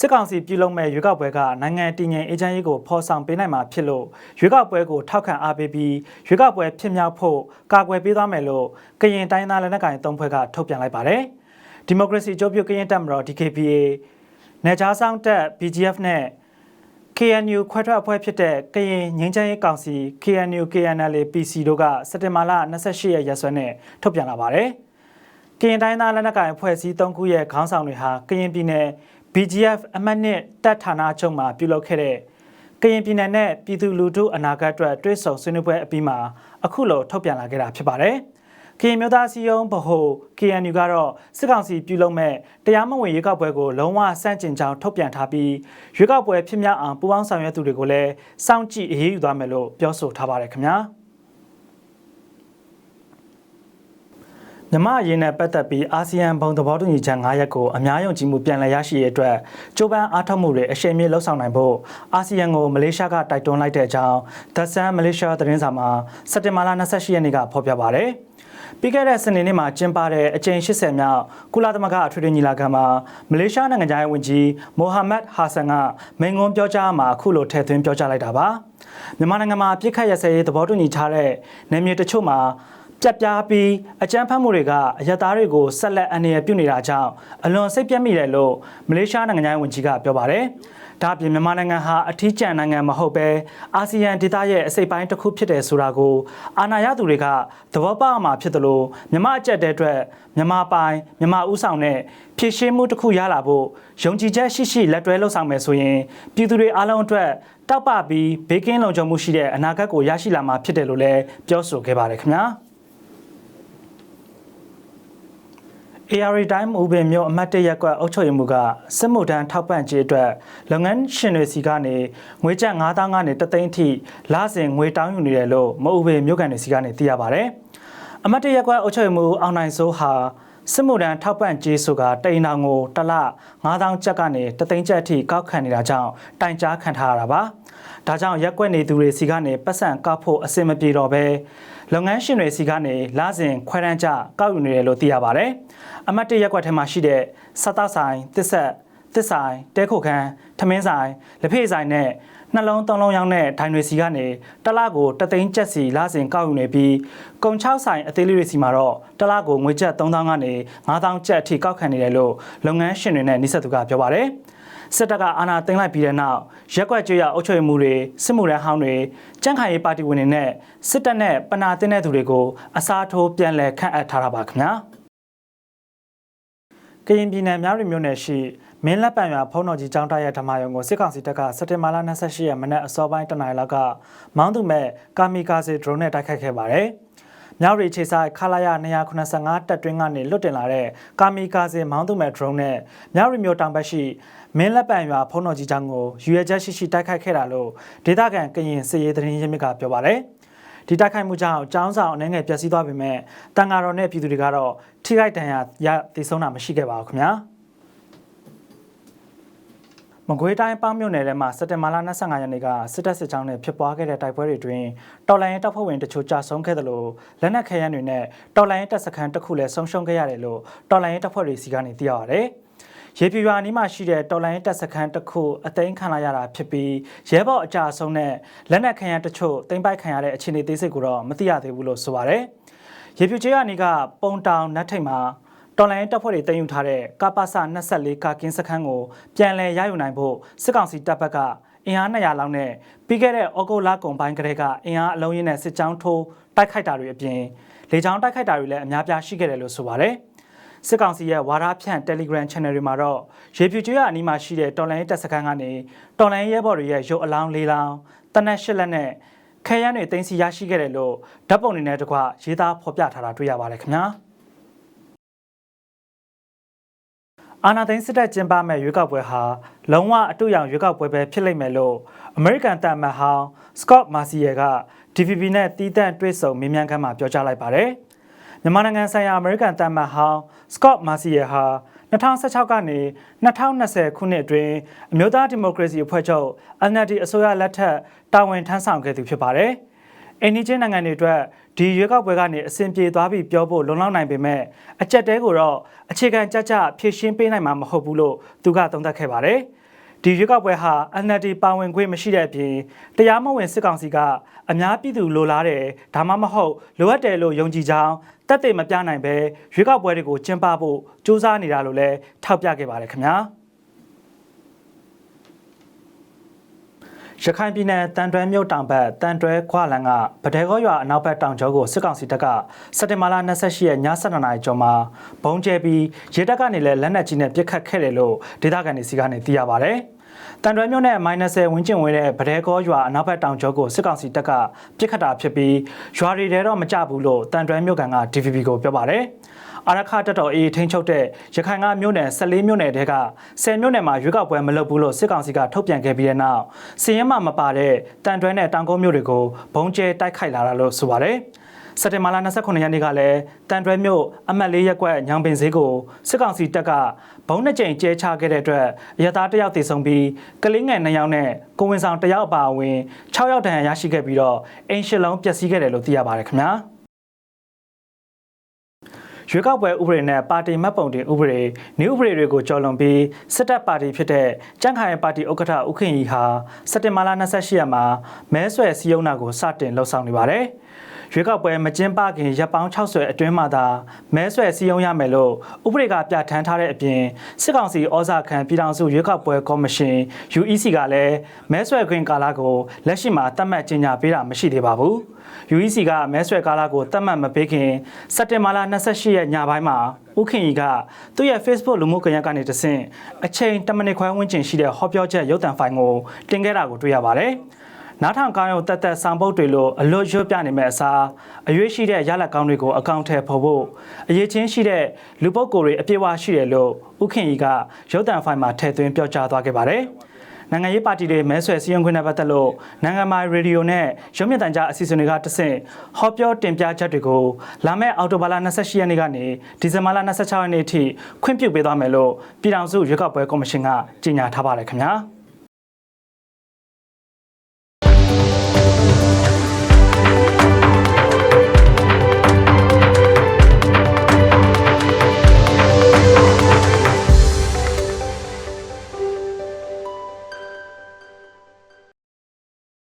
စစ်ကောင်စီပြုလုပ်မဲ့ရွေးကောက်ပွဲကနိုင်ငံတည်ငြိမ်အေဂျင့်ရေးကိုဖော်ဆောင်ပေးနိုင်မှာဖြစ်လို့ရွေးကောက်ပွဲကိုထောက်ခံအားပေးပြီးရွေးကောက်ပွဲဖြစ်မြောက်ဖို့ကာကွယ်ပေးသွားမယ်လို့ကရင်တိုင်းသားလက်နက်ကိုင်သုံးဖွဲ့ကထုတ်ပြန်လိုက်ပါတယ်။ဒီမိုကရေစီအကျိုးပြုကရင်တပ်မတော် DKPA နယ်ခြားစောင့်တပ် BGF နဲ့ KNU ခွဲထွက်အဖွဲ့ဖြစ်တဲ့ကရင်ငင်းချမ်းရေးကောင်စီ KNU KNLA PC တို့ကစက်တင်ဘာလ28ရက်ရက်စွဲနဲ့ထုတ်ပြန်လာပါတယ်။ကရင်တိုင်းသားလက်နက်ကိုင်အဖွဲ့အစည်း၃ခုရဲ့ခေါင်းဆောင်တွေဟာကရင်ပြည်နယ် BGF အမှတ်နှစ်တပ်ဌာနချုပ်မှာပြုလုပ်ခဲ့တဲ့ကရင်ပြည်နယ်နဲ့ပြည်သူလူထုအနာဂတ်အတွက်တွဲဆုံဆွေးနွေးပွဲအပြီးမှာအခုလိုထုတ်ပြန်လာခဲ့တာဖြစ်ပါတယ်။ကရင်မျိုးသားစီယုံဗဟို KNU ကတော့စစ်ကောင်စီပြုလုပ်မဲ့တရားမဝင်ရွေးကောက်ပွဲကိုလုံးဝစန့်ကျင်ကြောင်းထုတ်ပြန်ထားပြီးရွေးကောက်ပွဲဖြစ်မြောက်အောင်ပူးပေါင်းဆောင်ရွက်သူတွေကိုလည်းစောင့်ကြည့်အရေးယူသွားမယ်လို့ပြောဆိုထားပါတယ်ခင်ဗျာ။ မြမအရေးနဲ့ပတ်သက်ပြီးအာဆီယံဘုံသဘောတူညီချက်9ရပ်ကိုအများယုံကြည်မှုပြန်လည်ရရှိရေးအတွက်ကြိုးပမ်းအားထုတ်မှုတွေအရှိန်မြင့်လှုပ်ဆောင်နိုင်ဖို့အာဆီယံကိုမလေးရှားကတိုက်တွန်းလိုက်တဲ့အကြောင်း The Sun Malaysia သတင်းစာမှာစက်တင်ဘာလ28ရက်နေ့ကဖော်ပြပါတယ်။ပြီးခဲ့တဲ့စနေနေ့မှာကျင်းပတဲ့အကြိမ်80မြောက်ကုလသမဂ္ဂအထွေထွေညီလာခံမှာမလေးရှားနိုင်ငံသားဝန်ကြီးမိုဟာမက်ဟာဆန်ကမိန့်ခွန်းပြောကြားမှာအခုလိုထည့်သွင်းပြောကြားလိုက်တာပါ။မြန်မာနိုင်ငံမှာပြစ်ခတ်ရစဲရေးသဘောတူညီထားတဲ့နေမြေတချို့မှာ ပြက်ပြားပြီးအကြမ်းဖက်မှုတွေကအယက်သားတွေကိုဆက်လက်အနေရပြုနေတာကြောင့်အလွန်စိတ်ပြတ်မိတယ်လို့မလေးရှားနိုင်ငံသားဝန်ကြီးကပြောပါတယ်။ဒါ့အပြင်မြန်မာနိုင်ငံဟာအထီးကျန်နိုင်ငံမဟုတ်ပဲအာဆီယံဒေသရဲ့အစိပ်ပိုင်းတစ်ခုဖြစ်တယ်ဆိုတာကိုအာဏာရသူတွေကသဘောပေါက်မှာဖြစ်တယ်လို့မြန်မာအကြက်တဲ့အတွက်မြန်မာပိုင်မြန်မာဥဆောင်တဲ့ဖြည့်ရှင်းမှုတစ်ခုရလာဖို့ယုံကြည်ချက်ရှိရှိလက်တွဲလှုပ်ဆောင်မယ်ဆိုရင်ပြည်သူတွေအားလုံးအတွက်တောက်ပပြီးဘေးကင်းလုံခြုံမှုရှိတဲ့အနာဂတ်ကိုရရှိလာမှာဖြစ်တယ်လို့လည်းပြောဆိုခဲ့ပါတယ်ခင်ဗျာ။ AR Time ဥပင်မျိုးအမတ်တရက်ကွက်အုပ်ချုပ်ရေးမှုကစစ်မှုထမ်းထောက်ပံ့ကြေးအတွက်လုပ်ငန်းရှင်တွေစီကနေငွေကျပ်9000ကနေတသိန်းထိလစဉ်ငွေတောင်းယူနေတယ်လို့မအုပ်ပင်မြို့ကန်တွေစီကနေသိရပါဗျ။အမတ်တရက်ကွက်အုပ်ချုပ်ရေးမှုအောင်နိုင်စိုးဟာစစ်မှုထမ်းထောက်ပံ့ကြေးဆိုတာတိန်တောင်ကိုတစ်လ9000ကျပ်ကနေတသိန်းကျပ်အထိကောက်ခံနေတာကြောင့်တိုင်ကြားခံထားရတာပါ။ ဒါကြောင့်ရက်ကွက်နေသူတွေစီကနေပတ်စံကောက်ဖို့အဆင်မပြေတော့ဘဲလုပ်ငန်းရှင်တွေစီကနေလစဉ်ခွဲတန်းကြကောက်ယူနေတယ်လို့သိရပါတယ်။အမတ်တရက်ကွက်ထဲမှာရှိတဲ့စက်တောက်ဆိုင်တစ်ဆက်တစ်ဆိုင်တဲခုခန်းထမင်းဆိုင်လက်ဖေးဆိုင်နဲ့နှလုံးသုံးလုံးရောင်းတဲ့ဒိုင်တွေစီကနေတလကိုတသိန်းကျပ်စီလစဉ်ကောက်ယူနေပြီးကုံ6ဆိုင်အသေးလေးတွေစီမှာတော့တလကိုငွေကျပ်3000ကနေ9000ကျပ်အထိကောက်ခံနေတယ်လို့လုပ်ငန်းရှင်တွေနဲ့နှိစက်သူကပြောပါတယ်။ စစ်တပ်ကအာဏာသိမ်းလိုက်ပြီးတဲ့နောက်ရက်ွက်ကျွေးရအုပ်ချုပ်မှုတွေစစ်မှုရန်ဟောင်းတွေကြန့်ခိုင်ရေးပါတီဝင်တွေနဲ့စစ်တပ်နဲ့ပနာတင်းတဲ့သူတွေကိုအစားထိုးပြန်လည်ခန့်အပ်ထားတာပါခင်ဗျာကရင်ပြည်နယ်များရီမြို့နယ်ရှိမင်းလက်ပံရွာဖုံးတော်ကြီးကျောင်းတိုက်ရဓမ္မယုံကိုစစ်ကောင်စီတပ်ကစက်တင်ဘာလ28ရက်မနက်အစောပိုင်းတနင်္လာလောက်ကမောင်းသူမဲ့ကာမီကာစီဒရုန်းနဲ့တိုက်ခိုက်ခဲ့ပါတယ်။မြောက်ရီခြေဆိုင်ခလာရ285တပ်တွင်းကနေလွတ်တင်လာတဲ့ကာမီကာစီမောင်းသူမဲ့ဒရုန်းနဲ့မြောက်ရီမြို့တောင်ဘက်ရှိ မင်းလက်ပံရွာဖုံးတော်ကြီးကျောင်းကိုယူရချက်ရှိရှိတိုက်ခိုက်ခဲ့တာလို့ဒေသခံကရင်စစ်ရေးသတင်းရင်းမြစ်ကပြောပါတယ်။ဒီတိုက်ခိုက်မှုကြောင့်ကျောင်းဆောင်အနေငယ်ပျက်စီးသွားပေမဲ့တန်ဃာတော်နဲ့ပြည်သူတွေကတော့ထိခိုက်ဒဏ်ရာရတည်ဆုံးတာမရှိခဲ့ပါဘူးခင်ဗျာ။မကွေးတိုင်းပေါင်းမြို့နယ်ထဲမှာစက်တင်ဘာလ25ရက်နေ့ကစစ်တပ်စစ်ကြောင်းနဲ့ဖြစ်ပွားခဲ့တဲ့တိုက်ပွဲတွေတွင်တော်လိုင်းတပ်ဖွဲ့ဝင်တချို့ကြာဆုံးခဲ့တယ်လို့လက်နက်ခဲယမ်းတွေနဲ့တော်လိုင်းတပ်စခန်းတစ်ခုလည်းဆုံးရှုံးခဲ့ရတယ်လို့တော်လိုင်းတပ်ဖွဲ့တွေစီကနေသိရပါဗျ။ ရေပြရွာနီးမှာရှိတဲ့တော်လိုင်းတပ်စခန်းတစ်ခုအသိမ်းခံလာရတာဖြစ်ပြီးရဲဘော်အကြဆုံးနဲ့လက်နက်ခဲယမ်းတချို့သိမ်းပိုက်ခံရတဲ့အခြေအနေသေးစိတ်ကိုတော့မသိရသေးဘူးလို့ဆိုပါဗျ။ရေပြချေရနီးကပုံတောင်နတ်ထိတ်မှာတော်လိုင်းတပ်ဖွဲ့တွေတင်ယူထားတဲ့ကပ္ပစ24ကာကင်းစခန်းကိုပြန်လည်ရယူနိုင်ဖို့စစ်ကောင်စီတပ်ဘက်ကအင်အား200လောက်နဲ့ပြီးခဲ့တဲ့ဩဂုတ်လကုန်ပိုင်းကတည်းကအင်အားအလုံးရင်းနဲ့စစ်ကြောင်းထိုးတိုက်ခိုက်တာတွေအပြင်လေကြောင်းတိုက်ခိုက်တာတွေလည်းအများပြားရှိခဲ့တယ်လို့ဆိုပါတယ်။ စစ်ကောင်စီရဲ့ဝါဒဖြန့် Telegram Channel တွေမှာတော့ရေပြူကျွေးရအနီးမှာရှိတဲ့တော်လိုင်းတပ်စခန်းကနေတော်လိုင်းရဲဘော်တွေရဲ့ရုပ်အလောင်းလေးလောင်းတနက်ရှစ်လက်နဲ့ခဲယမ်းတွေတင်စီရရှိခဲ့တယ်လို့ဓာတ်ပုံတွေနဲ့တကွရေးသားဖော်ပြထားတာတွေ့ရပါတယ်ခင်ဗျာ။အာနာသိန်းစစ်တပ်ကျင်းပမဲ့ရွေးကောက်ပွဲဟာလုံးဝအတူရောင်ရွေးကောက်ပွဲပဲဖြစ်လိမ့်မယ်လို့အမေရိကန်တပ်မတ်ဟောင်းစကော့မာစီယယ်က DVB နဲ့တီးတန့်တွေ့ဆုံမေးမြန်းခန်းမှာပြောကြားလိုက်ပါတယ်။မြန်မာနိုင်ငံဆိုင်ရာအမေရိကန်တပ်မတ်ဟောင်း စကော့မာစီယယ်ဟာ2016ကနေ2020ခုနှစ်အတွင်းအမျိုးသားဒီမိုကရေစီအဖွဲ့ချုပ် NLD အစိုးရလက်ထက်တာဝန်ထမ်းဆောင်ခဲ့သူဖြစ်ပါတယ်။အိန္ဒိချင်းနိုင်ငံတွေအတွက်ဒီရွေးကောက်ပွဲကနေအဆင်ပြေသွားပြီးပြောဖို့လုံလောက်နိုင်ပေမဲ့အကြက်တဲကိုတော့အခြေခံကြကြဖြည့်ရှင်းပေးနိုင်မှာမဟုတ်ဘူးလို့သူကသုံးသပ်ခဲ့ပါတယ် ဒီရွေးကောက်ပွဲဟာ NLD ပါဝင်ခွင့်မရှိတဲ့အပြင်တရားမဝင်စစ်ကောင်စီကအများပြည်သူလိုလားတယ်ဒါမှမဟုတ်လိုအပ်တယ်လို့ယုံကြည်ကြောင်းတက်တဲ့မပြနိုင်ပဲရွေးကောက်ပွဲတွေကိုကျင်းပဖို့စူးစမ်းနေတာလို့လည်းထောက်ပြခဲ့ပါတယ်ခင်ဗျာရခိုင်ပြည်နယ်တန်တွဲမြို့တောင်ဘက်တန်တွဲခွာလန်ကဗဒဲကောရွာအနောက်ဘက်တောင်ကျောကိုစစ်ကောင်စီတပ်ကစက်တင်ဘာလ28ရက်ည7:00နာရီကျော်မှာဘုံကျဲပြီးရေတပ်ကနေလည်းလက်နက်ကြီးနဲ့ပစ်ခတ်ခဲ့တယ်လို့ဒေသခံတွေစီကနေသိရပါဗျ။ တန်တွဲမြို့နယ် -30 ဝန်းကျင်ဝေးတဲ့ဗဒဲကောရွာအနောက်ဘက်တောင်ကျောကိုစစ်ကောင်စီတပ်ကပစ်ခတ်တာဖြစ်ပြီးရွာတွေထဲတော့မကြဘူးလို့တန်တွဲမြို့ကန်က DVB ကိုပြောပါတယ်။အာရခတက်တော်အေးထိန်းချုပ်တဲ့ရခိုင်ကမြို့နယ်14မြို့နယ်တဲက10မြို့နယ်မှာရွေးကောက်ပွဲမလုပ်ဘူးလို့စစ်ကောင်စီကထုတ်ပြန်ခဲ့ပြီးတဲ့နောက်စီရင်မှမပါတဲ့တန်တွဲနဲ့တောင်ကုန်းမြို့တွေကိုဘုံကျဲတိုက်ခိုက်လာတာလို့ဆိုပါတယ် စက်တင်ဘာလ29ရက်နေ့ကလည်းတန်တွဲမြို့အမှတ်၄ရပ်ကွက်ညောင်ပင်ဈေးကိုစစ်ကောင်စီတပ်ကဘုံနှစ်ကြိမ်ကျဲချခဲ့တဲ့အတွက်ရသားတစ်ယောက်တည်ဆုံပြီးကလေးငယ်2ယောက်နဲ့ကိုဝင်ဆောင်1ယောက်အပါအဝင်6ယောက်တန်ရရှိခဲ့ပြီးတော့အိမ်ရှစ်လုံးပျက်စီးခဲ့တယ်လို့သိရပါတယ်ခင်ဗျာ။ရွေးကောက်ပွဲဥပဒေနဲ့ပါတီမှတ်ပုံတင်ဥပဒေနည်းဥပဒေတွေကိုကျော်လွန်ပြီးစစ်တပ်ပါတီဖြစ်တဲ့ကြံ့ခိုင်ပါတီဥက္ကဋ္ဌဥက္ကင်ကြီးဟာစက်တင်ဘာလ28ရက်မှာမဲဆွယ်စည်းရုံးတာကိုစတင်လှုပ်ဆောင်နေပါတယ်။ ရွေးကောက်ပွဲမကျင်းပခင်ရပ်ပေါင်း60အတွင်းမှာသာမဲဆွယ်စည်းရုံးရမယ်လို့ဥပဒေကပြဋ္ဌာန်းထားတဲ့အပြင်စစ်ကောင်စီဩဇာခံပြည်ထောင်စုရွေးကောက်ပွဲကော်မရှင် UEC ကလည်းမဲဆွယ်ခွင့်ကာလကိုလက်ရှိမှာသတ်မှတ်ကြေညာပေးတာမရှိသေးပါဘူး။ UEC ကမဲဆွယ်ကာလကိုသတ်မှတ်မပေးခင်စက်တင်ဘာလ28ရက်ညပိုင်းမှာဥခင်ကြီးကသူ့ရဲ့ Facebook လူမှုကွန်ရက်ကနေတဆင့်အချိန်10မိနစ်ခွဲဝန်းကျင်ရှိတဲ့ဟောပြောချက်ရုပ်သံဖိုင်ကိုတင်ခဲ့တာကိုတွေ့ရပါတယ်။ နားထောင်ကောင်းရုံတက်တက်ဆောင်ပုတ်တွေလို့အလွတ်ရွတ်ပြနေမဲ့အစားအရွေးရှိတဲ့ရလက်ကောင်းတွေကိုအကောင့်ထဲပေါ်ဖို့အရေးချင်းရှိတဲ့လူပုဂ္ဂိုလ်တွေအပြည့်အဝရှိတယ်လို့ဥခင်ကြီးကရုပ်သံဖိုင်မှာထည့်သွင်းပြောကြားသွားခဲ့ပါတယ်။နိုင်ငံရေးပါတီတွေမဲဆွယ်စည်းရုံးခွင့်နဲ့ပတ်သက်လို့နိုင်ငံမာရေဒီယိုနဲ့ရုံးမြင့်တန်ကြားအစီအစဉ်တွေကတဆင့်ဟောပြောတင်ပြချက်တွေကိုလာမယ့်အောက်တိုဘာလ28ရက်နေ့ကနေဒီဇင်ဘာလ26ရက်နေ့အထိခွင့်ပြုပေးသွားမယ်လို့ပြည်ထောင်စုရွေးကောက်ပွဲကော်မရှင်ကကြေညာထားပါတယ်ခင်ဗျာ။